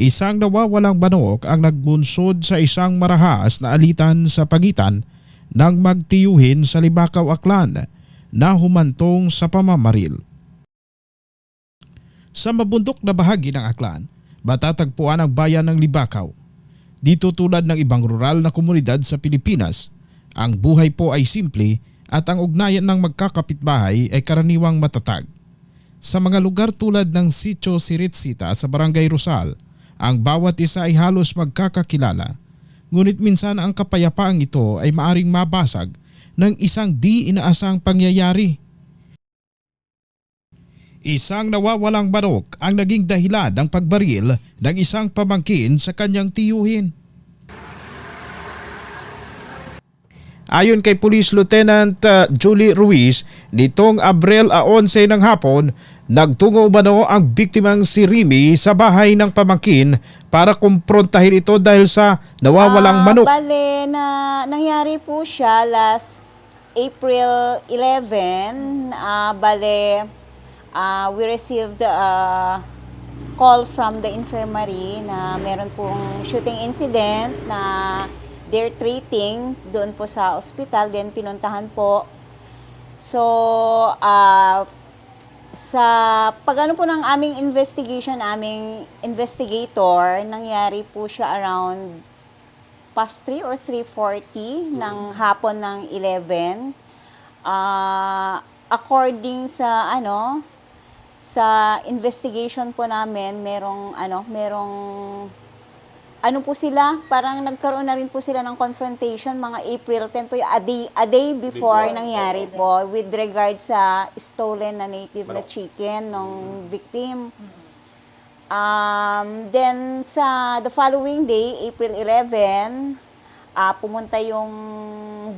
Isang nawawalang banok ang nagbunsod sa isang marahas na alitan sa pagitan ng magtiyuhin sa Libakaw Aklan na humantong sa pamamaril. Sa mabundok na bahagi ng Aklan, matatagpuan ang bayan ng Libakaw. Dito tulad ng ibang rural na komunidad sa Pilipinas, ang buhay po ay simple at ang ugnayan ng magkakapitbahay ay karaniwang matatag. Sa mga lugar tulad ng Sitio Siritsita sa Barangay Rosal, ang bawat isa ay halos magkakakilala. Ngunit minsan ang kapayapaang ito ay maaring mabasag ng isang di inaasang pangyayari. Isang nawawalang barok ang naging dahilan ng pagbaril ng isang pamangkin sa kanyang tiyuhin. Ayon kay Police Lieutenant uh, Julie Ruiz, nitong Abril a 11 ng hapon, nagtungo umano ang biktimang si Remy sa bahay ng pamangkin para kumprontahin ito dahil sa nawawalang Ah, manok. Bale, na, nangyari po siya last April 11. Ah, bale, ah, we received a call from the infirmary na meron pong shooting incident na they're treating doon po sa ospital. Then pinuntahan po. So, ah, sa pagano po ng aming investigation, aming investigator, nangyari po siya around past 3 or 3.40 ng hapon ng 11. Ah, according sa ano, sa investigation po namin, merong ano, merong ano po sila, parang nagkaroon na rin po sila ng confrontation mga April 10 po, a day, a day before, Before, nangyari po with regard sa stolen na native na chicken ng victim. Um, then sa the following day, April 11, ah, pumunta yung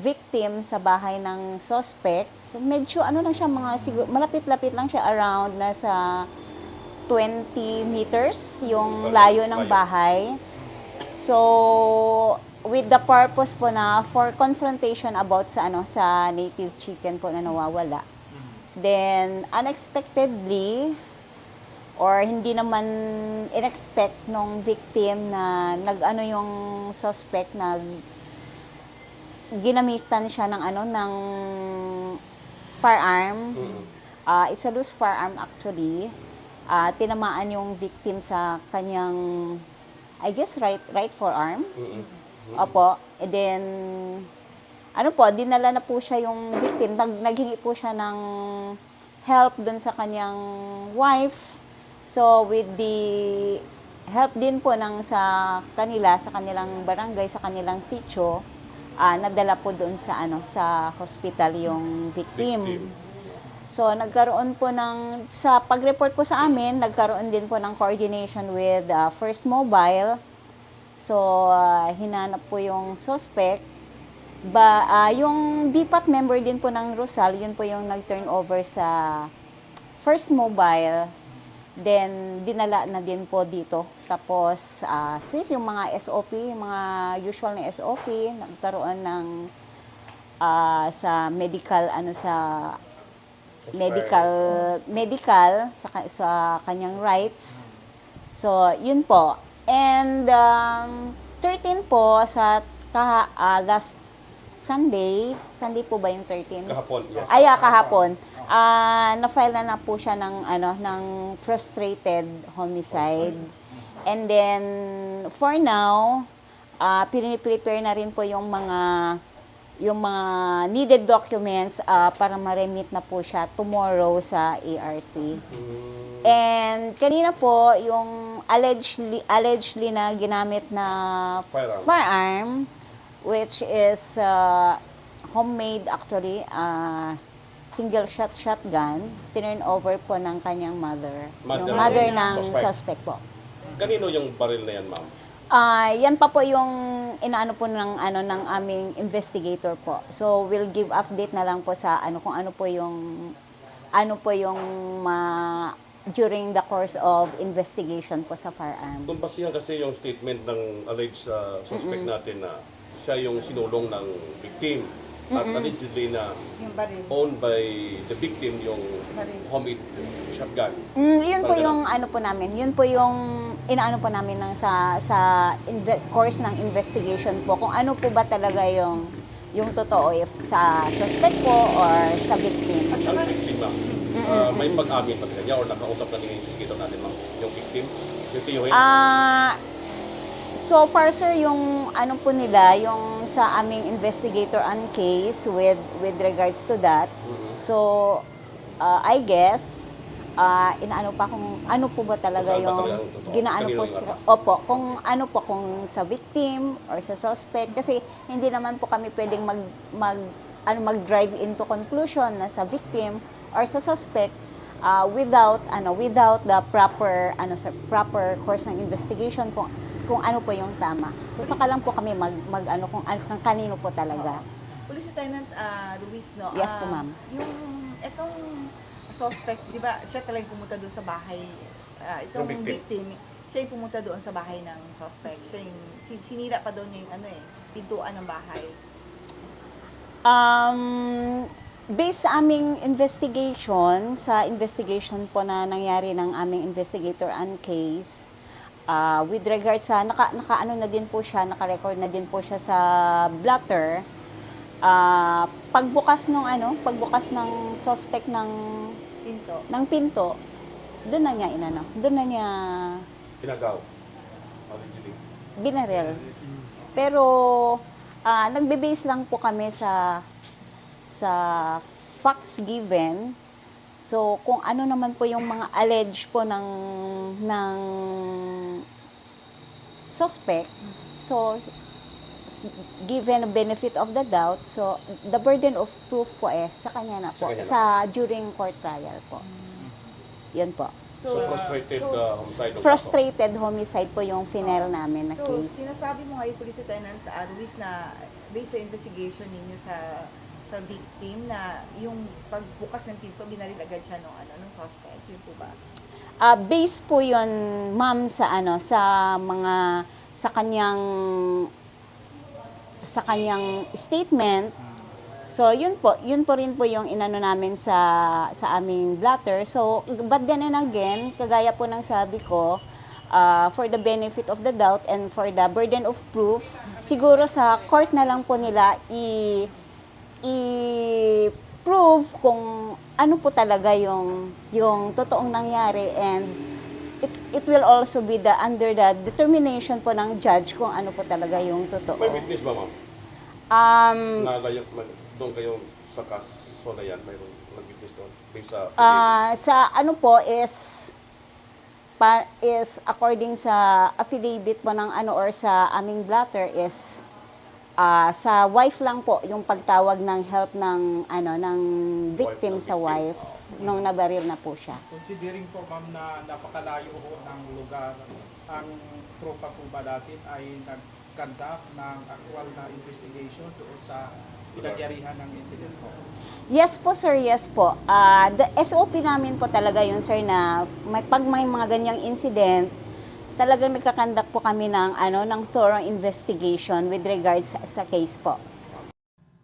victim sa bahay ng suspect. So medyo ano lang siya, mga siguro, malapit-lapit lang siya around nasa 20 meters yung layo ng bahay. So, with the purpose po na for confrontation about sa ano sa native chicken po na nawawala. Then unexpectedly or hindi naman inexpect nung victim na nag-ano yung suspect nag ginamitan siya ng ano ng firearm. Ah, it's a loose firearm actually. Ah, tinamaan yung victim sa kanyang I guess right right forearm. Opo. And then ano po, dinala na po siya yung victim. Nag, naghingi po siya ng help dun sa kanyang wife. So with the help din po ng sa kanila sa kanilang barangay, sa kanilang sitio, ah, nadala po doon sa ano sa hospital yung victim. Victim. So, nagkaroon po ng, sa pag-report po sa amin, nagkaroon din po ng coordination with uh, First Mobile. So, uh, hinanap po yung suspect. Ba, ah, yung DPAT member din po ng Rosal, yun po yung nag-turn over sa First Mobile. Then, dinala na din po dito. Tapos, ah, since yung mga SOP, yung mga usual na SOP, nagkaroon ng ah, sa medical, ano sa medical medical sa ka- sa kanyang rights. So, yun po. And um, 13 po sa kaha, ah, last Sunday, Sunday po ba yung 13? Kahapon, yes. Ay, ah, kahapon. Ah, na-file na na po siya ng ano ng frustrated homicide. And then for now, ah prepare na rin po yung mga yung mga needed documents ah, para ma-remit na po siya tomorrow sa ARC. And kanina po yung allegedly allegedly na ginamit na Firearm. firearm which is uh, homemade actually uh, single shot shotgun turn over po ng kanyang mother. Mother yung mother ng ng suspect. suspect, po. Kanino yung baril na yan, ma'am? Ah, yan pa po yung inaano po ng ano ng aming investigator po. So we'll give update na lang po sa ano kung ano po yung ano po yung ma- during the course of investigation po sa firearm. Kung basihan kasi yung statement ng alleged sa suspect natin na siya yung sinulong ng victim at allegedly na owned by the victim yung homemade shotgun. Mm, yun po Parang yung ano po namin, yun po yung inaano po namin ng sa sa inve- course ng investigation po kung ano po ba talaga yung yung totoo if sa suspect po or sa victim. Ang biktima, ah, may pag-amin pa sa kanya or nakausap na ng investigator natin, ma'am, yung victim, yung tiyuhin. Ah, so far sir, yung ano po nila, yung sa aming investigator on case with with regards to that. Mhm. So ah, I guess ah inaano pa kung ano po ba talaga saan ba yung talaga ginaano po yung sila. atas? Opo, kung ano po kung sa victim or sa suspect kasi hindi naman po kami pwedeng mag mag ano mag-drive into conclusion na sa victim or sa suspect ah, without ano without the proper ano sa proper course ng investigation kung kung ano po yung tama. So saka lang po kami mag, mag ano kung, ano, kung kanino po talaga. Police Lieutenant ah, Luis, no? Yes po, ma'am. Yung itong suspect, di ba, siya talagang pumunta doon sa bahay, ah, itong Yung victim. victim. siya yung pumunta doon sa bahay ng suspect. Siya yung, sin- sinira pa doon yung ano eh, pintuan ng bahay. Um, based sa aming investigation, sa investigation po na nangyari ng aming investigator on case, uh, with regard sa, naka, naka ano na din po siya, naka-record na din po siya sa blotter, Ah, pagbukas ng ano, pagbukas ng suspect ng Pinto. ng pinto, doon na niya inano, doon na niya Pinagaw. Binaril. Pero ah nagbe-base lang po kami sa sa facts given. So kung ano naman po yung mga allege po ng ng suspect. So given a benefit of the doubt, so the burden of proof po eh sa kanya na Sa po kanya na. sa during court trial po. Yun po. So, frustrated uh, homicide. Frustrated homicide po yung final namin na So, case. sinasabi mo ngayon, Police Lieutenant ah, Luis, na based sa investigation ninyo sa sa victim na yung pagbukas ng pinto, binaril agad siya nung, ano, nung suspect. Yun po ba? Ah, base po 'yon, ma'am, sa ano, sa mga sa kanyang sa kanyang statement. So, yun po, yun po rin po yung inano namin sa sa aming blatter. So, but then and again, kagaya po ng sabi ko, ah, for the benefit of the doubt and for the burden of proof, siguro sa court na lang po nila i i-prove kung ano po talaga yung yung totoong nangyari and it, it will also be the under the determination po ng judge kung ano po talaga yung totoo. May witness ba, ma'am? Um, Na layo, man- doon kayo sa kaso na yan, mayroong nag-witness doon? Based sa... ah, sa ano po is pa, is according sa affidavit po ng ano or sa aming blatter is ah, sa wife lang po yung pagtawag ng help ng ano ng victim ng sa victim. wife nung nabaril na po siya. Considering po ma'am na napakalayo ho ng lugar, ang tropa po ba natin ay nag-conduct ng actual na investigation doon sa pinagyarihan ng incident po. Yes po sir, yes po. Ah, the SOP namin po talaga yun sir na may, pag may mga ganyang incident, talagang nagkakandak po kami ng ano ng thorough investigation with regards sa, sa case po.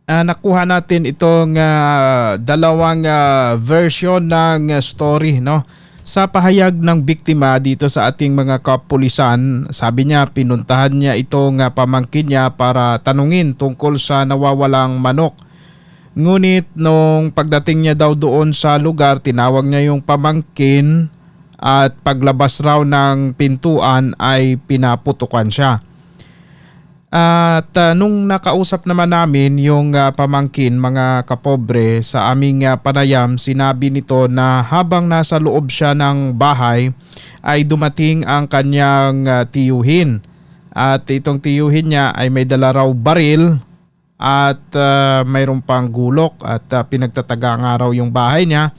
Ah, nakuha natin itong ah, dalawang ah, version ng story no? Sa pahayag ng biktima dito sa ating mga kapulisan sabi niya pinuntahan niya itong ah, pamangkin niya para tanungin tungkol sa nawawalang manok. Ngunit nung pagdating niya daw doon sa lugar tinawag niya yung pamangkin at paglabas raw ng pintuan ay pinaputukan siya at ah, nung nakausap naman namin yung ah, pamangkin mga kapobre sa aming ah, panayam, sinabi nito na habang nasa loob siya ng bahay ay dumating ang kanyang ah, tiyuhin. At itong tiyuhin niya ay may dala raw baril at ah, mayroon pang gulok at ah, pinagtataga nga raw yung bahay niya.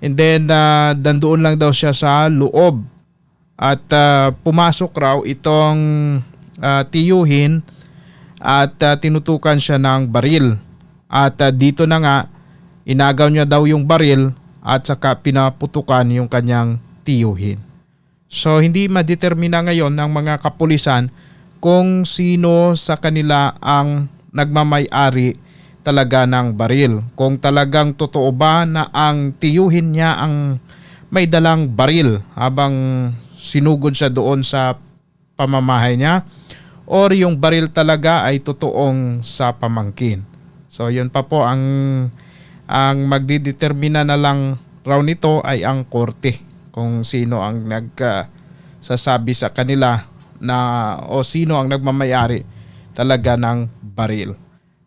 And then uh, dandoon lang daw siya sa loob at ah, pumasok raw itong ah, tiyuhin at ah, tinutukan siya ng baril. At ah, dito na nga, inagaw niya daw yung baril at saka pinaputukan yung kanyang tiyuhin. So hindi madetermina ngayon ng mga kapulisan kung sino sa kanila ang nagmamay-ari talaga ng baril. Kung talagang totoo ba na ang tiyuhin niya ang may dalang baril habang sinugod siya doon sa pamamahay niya or yung baril talaga ay totoong sa pamangkin. So yun pa po ang ang magdidetermina na lang raw nito ay ang korte kung sino ang nag ah, sasabi sa kanila na o sino ang nagmamayari talaga ng baril.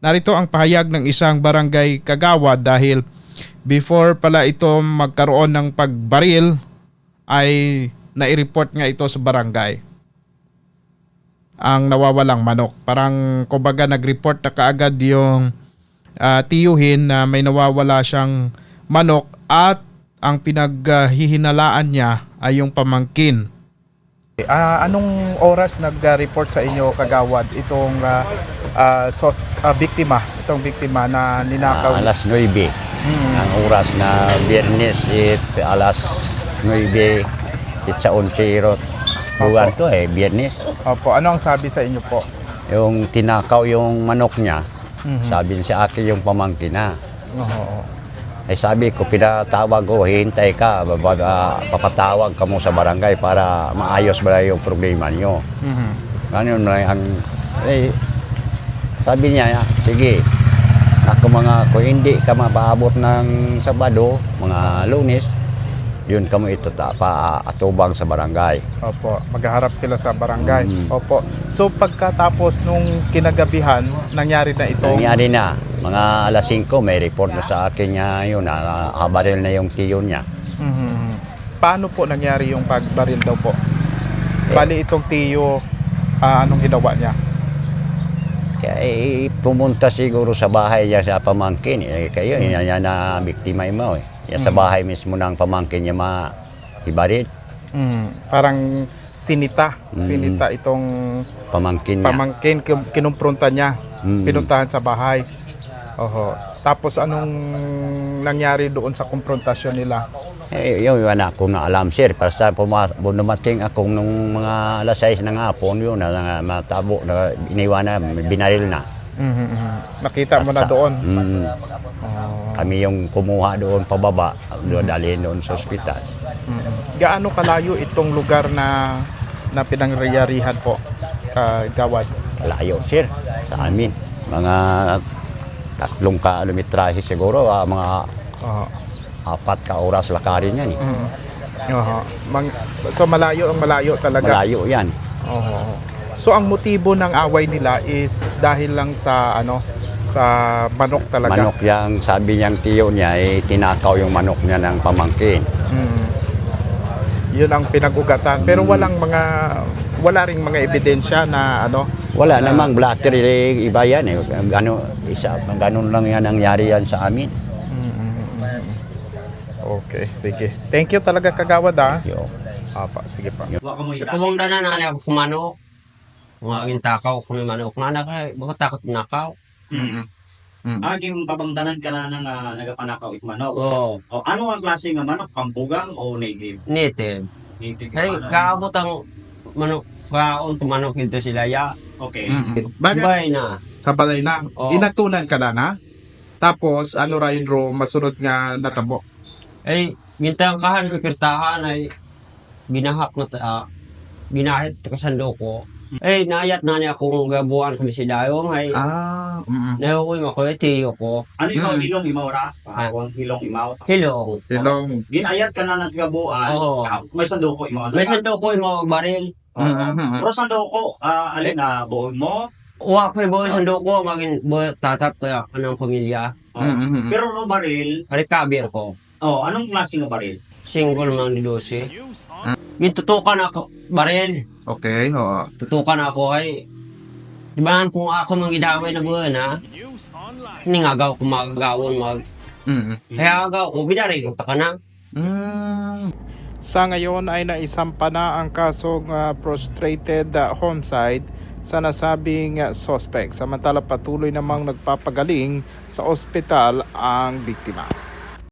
Narito ang pahayag ng isang barangay kagawa dahil before pala ito magkaroon ng pagbaril ay nai-report nga ito sa barangay ang nawawalang manok. Parang kumbaga nag-report na kaagad yung ah, tiyuhin na may nawawala siyang manok at ang pinaghihinalaan niya ay yung pamangkin. Ah, anong oras nag-report sa inyo kagawad itong ah, ah, sos- ah, biktima, itong biktima na ninakaw? Ah, alas 9 ang oras na biyernes it alas 9 it sa 11 buwan to eh biyernes Opo, ano ang sabi sa inyo po? yung tinakaw yung manok niya Mhm. sabi niya sa akin yung pamangkin na Oo. ay sabi ko pinatawag ko hintay ka babaga papatawag ka mo sa barangay para maayos ba yung problema niyo Mhm. ano na ang eh, sabi niya sige ako mga kung hindi ka mapaabot ng Sabado mga Lunes yun kamo ito ta, pa atubang sa barangay Opo, maghaharap sila sa barangay. Mhm. Opo. So pagkatapos nung kinagabihan, nangyari na ito. nangyari na mga alas 5 may report na sa akin niya yun na kabaril na yung tiyo niya Mhm. Paano po nangyari yung pagbaril daw po? Bali itong tiyo, ah, anong ginawa niya? kaya eh, pumunta siguro sa bahay niya sa pamangkin eh, kayo yan na biktima mo eh. Yan sa bahay mismo ng pamangkin niya ma ibarit Mhm. Parang sinita, Mhm. sinita itong pamangkin niya pamangkin, kin- kinumpronta niya, Mhm. pinuntahan sa bahay. Oho. Tapos anong nangyari doon sa konfrontasyon nila? Eh, yun, yun ako na alam, sir. Basta puma, dumating ako nung mga alas 6 ng hapon, yun, na, na matabo, na iniwan na, binaril na. Mhm, mhm. Nakita mo na Sa- doon. Mm, Oh. Kami yung kumuha doon pababa, doon dalhin doon sa ospital. Mhm. Gaano kalayo itong lugar na na pinangyarihan po kagawad? Layo, sir, sa amin. Mga tatlong kilometrahe siguro, ah, mga Oo. apat ka oras lakarin yan. Eh. Mhm. Oho. Mang- so malayo ang malayo talaga. Malayo yan. Oo. So ang motibo ng away nila is dahil lang sa ano sa manok talaga. Manok yang sabi niyang tiyo niya, eh, tinakaw yung manok niya ng pamangkin. Mm. Yun ang pinag-ugatan. Pero walang mga wala ring mga ebidensya na ano. Wala na- namang blatter eh, iba yan eh. Gano, isa, ganun lang yan nangyari yan sa amin. Okay, sige. Thank you talaga kagawad ah. Yo. Apa, sige pa. Kumanda na na ako kumanok. Mga aging takaw kung may manok na nakay, baka takot nakaw. Aging pabangdanan ka na ng uh, nagapanakaw it manok. Oo, O ano ang klase nga manok? Pampugang o native? native. Native. Hey, kaabot ang manok, kaon to manok ito sila ya. Okay. Bakit Bay na. sa balay na Oo. inatunan ka na na? Tapos ano rayon ro masunod nga natabo. Ay, gintang kahan pipirtahan ay ginahak na ta, ah, ginahit ta kasando ko. Ay, nayat na niya kung gabuan kami sila yung ay Ah, mm. nahukoy mo ko, tiyo ko. Ano ikaw Mm. hilong imaw ra? Pahawang hilong imaw. Hilong. Silong. Ginayat ka na ng gabuan. Oo. Ah, May sanduko imaw. May sando ko yung mga baril. Pero sanduko, ah, alin na buon mo? Uwa ko yung buhay sando ko, maging buhay tatap kaya anong pamilya. Oh. Mm. Pero no baril, Recover ko. oh, anong klase ng baril? Single man ni Lucy. Yung tutukan ako, baril. Okay, oo. Tutukan ako ay, di ba kung ako mang gidaway na buwan ha, ningagaw ko magagawon mag, Mm. kaya agaw ko, binari ko ka na. Mm. Sa ngayon ay naisampa na ang kasong ah, prostrated ah, homicide sa nasabing ah, suspect. Samantala patuloy namang nagpapagaling sa ospital ang biktima.